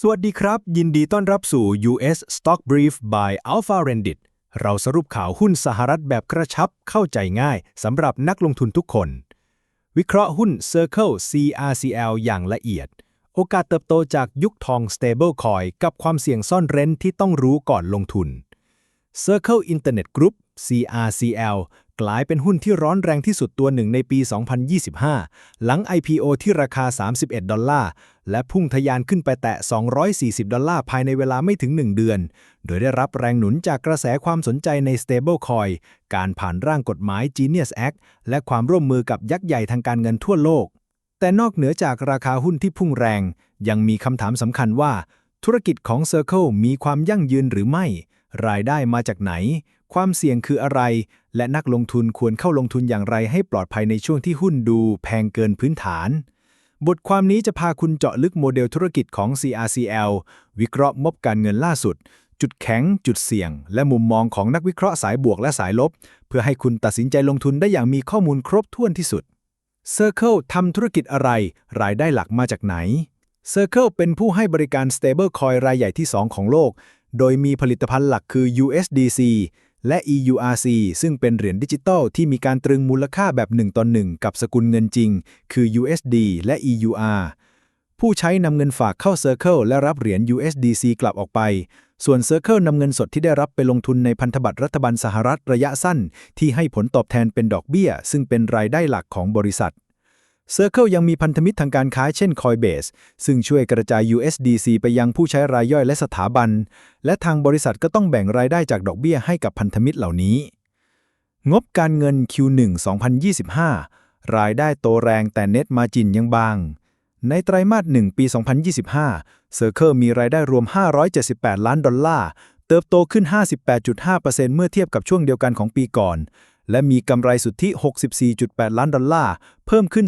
สวัสดีครับ ยินดีต้อนรับสู่ US Stock Brief by Alpha Rendit เราสรุปข่าวหุ้นสหรัฐแบบกระชับเข้าใจง่ายสำหรับนักลงทุนทุกคน วิเคราะห์หุ้น Circle CRCL อย่างละเอียด โอกาสเติบโตจากยุคทอง Stablecoin กับความเสี่ยงซ่อนเร้นที่ต้องรู้ก่อนลงทุน Circle Internet Group CRCL กลายเป็นหุ้นที่ร้อนแรงที่สุดตัวหนึ่งในปี 2025 หลัง IPO ที่ราคา 31 ดอลลาร์ และพุ่งทะยานขึ้นไปแตะ 240 ดอลลาร์ภายในเวลาไม่ถึง 1 เดือน โดยได้รับแรงหนุนจากกระแสความสนใจใน Stablecoin การผ่านร่างกฎหมาย Genius Act และความร่วมมือกับยักษ์ใหญ่ทางการเงินทั่วโลก แต่นอกเหนือจากราคาหุ้นที่พุ่งแรง ยังมีคำถามสำคัญว่า ธุรกิจของ Circle มีความยั่งยืนหรือไม่ รายได้มาจากไหน ความเสี่ยงคืออะไร และนักลงทุนควรเข้าลงทุนอย่างไรให้ปลอดภัยในช่วงที่หุ้นดูแพงเกินพื้นฐาน บทความนี้จะพาคุณเจาะลึกโมเดลธุรกิจของ CRCL วิเคราะห์งบการเงินล่าสุด จุดแข็ง จุดเสี่ยง และมุมมองของนักวิเคราะห์สายบวกและสายลบ เพื่อให้คุณตัดสินใจลงทุนได้อย่างมีข้อมูลครบถ้วนที่สุด Circle ทำธุรกิจอะไร รายได้หลักมาจากไหน Circle เป็นผู้ให้บริการ Stablecoin รายใหญ่ที่ 2 ของโลก โดยมีผลิตภัณฑ์หลักคือ USDC และ EURC ซึ่งเป็นเหรียญดิจิตอลที่มีการตรึงมูลค่าแบบ1ต่อ1กับสกุลเงินจริง คือ USD และ EUR ผู้ใช้นำเงินฝากเข้า Circle และรับเหรียญ USDC กลับออกไป ส่วน Circle นำเงินสดที่ได้รับไปลงทุนในพันธบัตรรัฐบาลสหรัฐระยะสั้น ที่ให้ผลตอบแทนเป็นดอกเบี้ย ซึ่งเป็นรายได้หลักของบริษัท Circle ยังมีพันธมิตรทางการค้าเช่น Coinbase ซึ่งช่วยกระจาย USDC ไปยังผู้ใช้รายย่อยและสถาบัน และทางบริษัทก็ต้องแบ่งรายได้จากดอกเบี้ยให้กับพันธมิตรเหล่านี้ งบการเงิน Q1 2025 รายได้โตแรงแต่เน็ตมาจินยังบาง ในไตรมาส 1 ปี 2025 Circle มีรายได้รวม 578 ล้านดอลลาร์ เติบโตขึ้น 58.5%เมื่อเทียบกับช่วงเดียวกันของปีก่อน และมีกำไรสุทธิ 64.8 ล้านดอลลาร์ เพิ่มขึ้น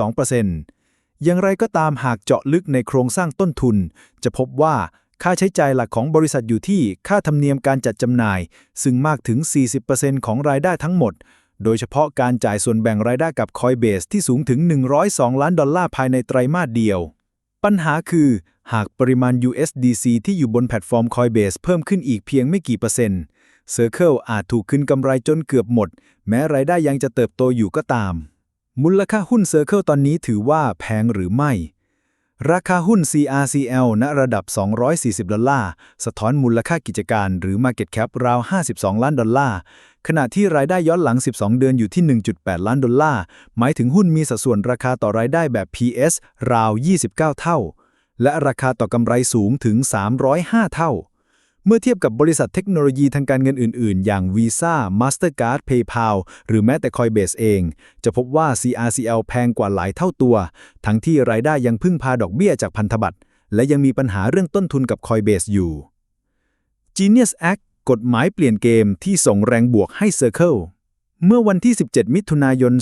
33.2%อย่างไรก็ตามหากเจาะลึกในโครงสร้างต้นทุน จะพบว่าค่าใช้จ่ายหลักของบริษัทอยู่ที่ค่าธรรมเนียมการจัดจำหน่าย ซึ่งมากถึง 40%ของรายได้ทั้งหมด โดยเฉพาะการจ่ายส่วนแบ่งรายได้กับ Coinbase ที่สูงถึง 102 ล้านดอลลาร์ภายในไตรมาสเดียว ปัญหาคือ หากปริมาณ USDC ที่อยู่บนแพลตฟอร์ม Coinbase เพิ่มขึ้นอีกเพียงไม่กี่เปอร์เซ็นต์ Circle อาจถูกคืนกำไรจนเกือบหมด แม้รายได้ยังจะเติบโตอยู่ก็ตาม มูลค่าหุ้น Circle ตอนนี้ถือว่าแพงหรือไม่ ราคาหุ้น CRCL ณระดับ 240 ดอลลาร์ สะท้อนมูลค่ากิจการหรือ Market Cap ราว 52 ล้านดอลลาร์ ขณะที่รายได้ย้อนหลัง 12 เดือนอยู่ที่ 1.8 ล้านดอลลาร์ หมายถึงหุ้นมีสัดส่วนราคาต่อรายได้แบบ PS ราว 29 เท่า และราคาต่อกำไรสูงถึง 305 เท่า เมื่อเทียบกับบริษัทเทคโนโลยีทางการเงินอื่น ๆ อย่าง Visa, Mastercard, PayPal หรือแม้แต่ Coinbase เอง จะพบว่า CRCL แพงกว่าหลายเท่าตัว ทั้งที่รายได้ยังพึ่งพาดอกเบี้ยจากพันธบัตร และยังมีปัญหาเรื่องต้นทุนกับ Coinbase อยู่ Genius Act กฎหมายเปลี่ยนเกมที่ส่งแรงบวกให้ Circle เมื่อวันที่ 17 มิถุนายน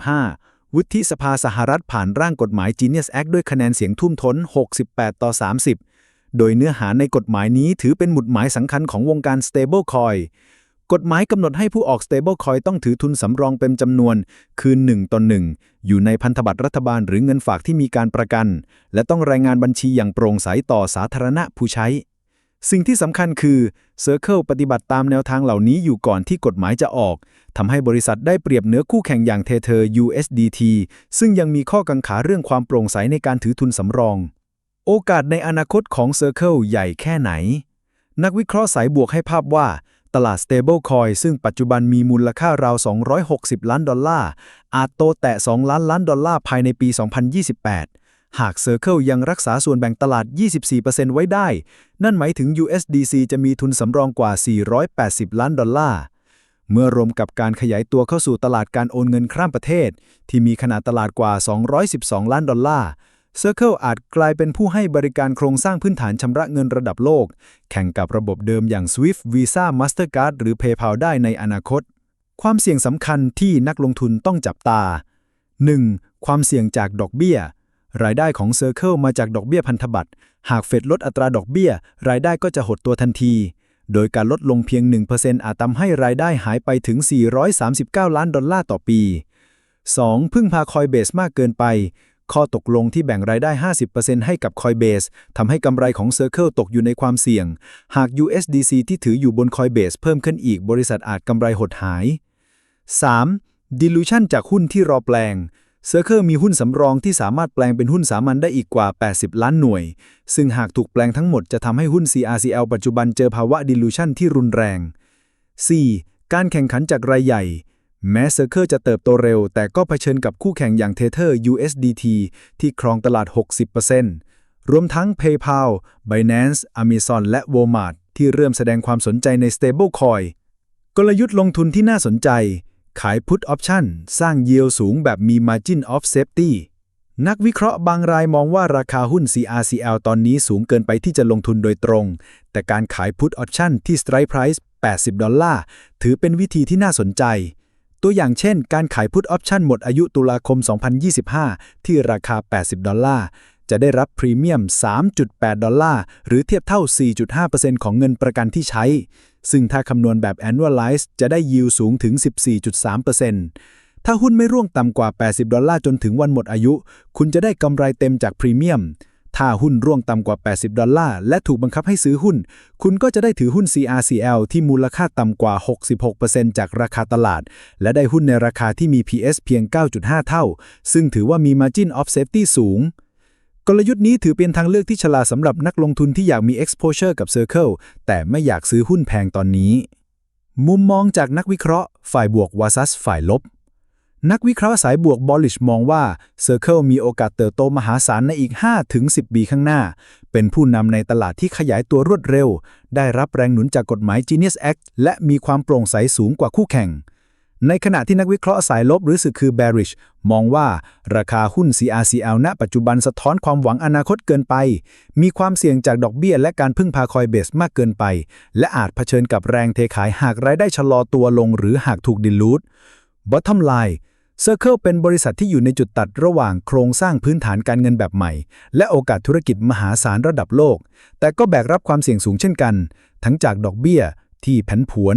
2025 วุฒิสภาสหรัฐผ่านร่างกฎหมาย Genius Act ด้วยคะแนนเสียงทุ่มท้น 68 ต่อ 30 โดยเนื้อหาในกฎหมายนี้ถือเป็นหมุดหมายสำคัญของวงการ Stablecoin กฎหมายกำหนดให้ผู้ออก Stablecoin ต้องถือทุนสำรองเป็นจำนวน คือ 1ต่อ1 อยู่ในพันธบัตรรัฐบาลหรือเงินฝากที่มีการประกัน และต้องรายงานบัญชีอย่างโปร่งใสต่อสาธารณะผู้ใช้ สิ่งที่สำคัญคือ Circle ปฏิบัติตามแนวทางเหล่านี้อยู่ก่อนที่กฎหมายจะออกทำให้บริษัทได้เปรียบเหนือคู่แข่งอย่างเทเธอ USDT ซึ่งยังมีข้อกังขาเรื่องความโปร่งใสในการถือทุนสำรอง โอกาสในอนาคตของ Circle ใหญ่แค่ไหน นักวิเคราะห์สายบวกให้ภาพว่า ตลาด Stablecoin ซึ่งปัจจุบันมีมูลค่าราว 260 ล้านดอลลาร์ อาจโตแตะ 2 ล้านล้านดอลลาร์ภายในปี 2028 หาก Circle ยังรักษาส่วนแบ่งตลาด 24%ไว้ได้ นั่นหมายถึง USDC จะมีทุนสำรองกว่า 480 ล้านดอลลาร์เมื่อรวมกับการขยายตัวเข้าสู่ตลาดการโอนเงินข้ามประเทศ ที่มีขนาดตลาดกว่า 212 ล้านดอลลาร์ Circle อาจกลายเป็นผู้ให้บริการโครงสร้างพื้นฐานชำระเงินระดับโลก แข่งกับระบบเดิมอย่าง Swift Visa Mastercard หรือ PayPal ได้ในอนาคต ความเสี่ยงสำคัญที่นักลงทุนต้องจับตา 1. ความเสี่ยงจากดอกเบี้ย รายได้ของ Circle มาจากดอกเบี้ยพันธบัตร หากเฟดลดอัตราดอกเบี้ย รายได้ก็จะหดตัวทันที โดยการลดลงเพียง 1%อาจทำให้รายได้หายไปถึง 439 ล้านดอลลาร์ต่อปี 2. พึ่งพา Coinbase มากเกินไป ข้อตกลงที่แบ่งรายได้ 50%ให้กับ Coinbase ทำให้กำไรของ Circle ตกอยู่ในความเสี่ยง หาก USDC ที่ถืออยู่บน Coinbase เพิ่มขึ้นอีกบริษัทอาจกำไรหดหาย 3. dilution จากหุ้นที่รอแปลง Circle มีหุ้นสำรองที่สามารถแปลงเป็นหุ้นสามัญได้อีกกว่า 80 ล้านหน่วย ซึ่งหากถูกแปลงทั้งหมดจะทำให้หุ้น CRCL ปัจจุบันเจอภาวะ dilution ที่รุนแรง 4. การแข่งขันจากรายใหญ่ แม้ Circle จะเติบโตเร็ว แต่ก็เผชิญกับคู่แข่งอย่าง Tether USDT ที่ครองตลาด 60%รวมทั้ง PayPal, Binance, Amazon และ Walmart ที่เริ่มแสดงความสนใจใน Stablecoin กลยุทธ์ลงทุนที่น่าสนใจ ขาย Put Option สร้าง yield สูงแบบมี Margin of Safety นักวิเคราะห์บางรายมองว่าราคาหุ้น CRCL ตอนนี้สูงเกินไปที่จะลงทุนโดยตรง แต่การขาย Put Option ที่ Strike Price 80 ดอลลาร์ ถือเป็นวิธีที่น่าสนใจ ตัวอย่างเช่น การขาย Put Option หมดอายุตุลาคม 2025 ที่ราคา 80 ดอลลาร์ จะได้รับพรีเมียม 3.8 ดอลลาร์ หรือเทียบเท่า 4.5%ของเงินประกันที่ใช้ ซึ่งถ้าคำนวณแบบ annualize จะได้ yield สูงถึง 14.3%ถ้าหุ้นไม่ร่วงต่ำกว่า 80 ดอลลาร์จนถึงวันหมดอายุ คุณจะได้กำไรเต็มจากพรีเมียม ถ้าหุ้นร่วงต่ำกว่า 80 ดอลลาร์ และถูกบังคับให้ซื้อหุ้น คุณก็จะได้ถือหุ้น CRCL ที่มูลค่าต่ำกว่า 66%จากราคาตลาด และได้หุ้นในราคาที่มี PS เพียง 9.5 เท่า ซึ่งถือว่ามี Margin of Safety สูง กลยุทธ์นี้ถือเป็นทางเลือกที่ฉลาดสำหรับนักลงทุนที่อยากมี exposure กับ Circle แต่ไม่อยากซื้อหุ้นแพงตอนนี้ มุมมองจากนักวิเคราะห์ ฝ่ายบวก vs ฝ่ายลบ นักวิเคราะห์สายบวก Bullish มองว่า Circle มีโอกาสเติบโตมหาศาลในอีก 5-10 ปีข้างหน้า เป็นผู้นำในตลาดที่ขยายตัวรวดเร็ว ได้รับแรงหนุนจากกฎหมาย Genius Act และมีความโปร่งใสสูงกว่าคู่แข่ง ในขณะที่นักวิเคราะห์สายลบหรือสึกคือ bearish มองว่าราคาหุ้น CRCL ณ ปัจจุบันสะท้อนความหวังอนาคตเกินไป มีความเสี่ยงจากดอกเบี้ยและการพึ่งพาคอยเบสมากเกินไป และอาจเผชิญกับแรงเทขายหากรายได้ชะลอตัวลง หรือหากถูกดิลูด Bottom line Circle เป็นบริษัทที่อยู่ในจุดตัดระหว่างโครงสร้างพื้นฐานการเงินแบบใหม่ และโอกาสธุรกิจมหาศาลระดับโลก แต่ก็แบกรับความเสี่ยงสูงเช่นกัน ทั้งจากดอกเบี้ย ที่ผันผวน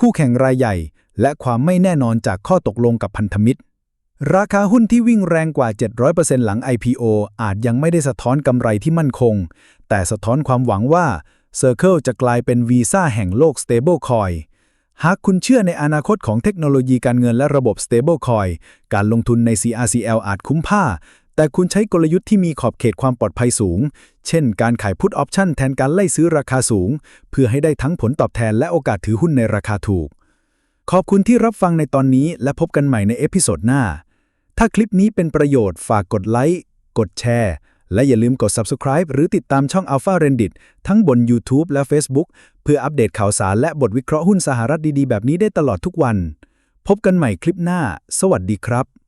คู่แข่งรายใหญ่ และความไม่แน่นอนจากข้อตกลงกับพันธมิตร ราคาหุ้นที่วิ่งแรงกว่า 700%หลัง IPO อาจยังไม่ได้สะท้อนกำไรที่มั่นคง แต่สะท้อนความหวังว่า Circle จะกลายเป็นวีซ่าแห่งโลก Stablecoin หากคุณเชื่อในอนาคตของเทคโนโลยีการเงินและระบบ Stablecoin การลงทุนใน CRCL อาจคุ้มค่า แต่คุณใช้กลยุทธ์ที่มีขอบเขตความปลอดภัยสูง เช่น การขาย Put Option แทนการไล่ซื้อราคาสูง เพื่อให้ได้ทั้งผลตอบแทนและโอกาสถือหุ้นในราคาถูก ขอบคุณที่รับฟังในตอนนี้และพบกันใหม่ในเอพิโซดหน้า ถ้าคลิปนี้เป็นประโยชน์ฝากกดไลค์ กดแชร์ และอย่าลืมกด subscribe หรือติดตามช่อง Alpha Rendit ทั้งบน YouTube และ Facebook เพื่ออัปเดตข่าวสารและบทวิเคราะห์หุ้นสหรัฐดีๆ แบบนี้ได้ตลอดทุกวัน พบกันใหม่คลิปหน้า สวัสดีครับ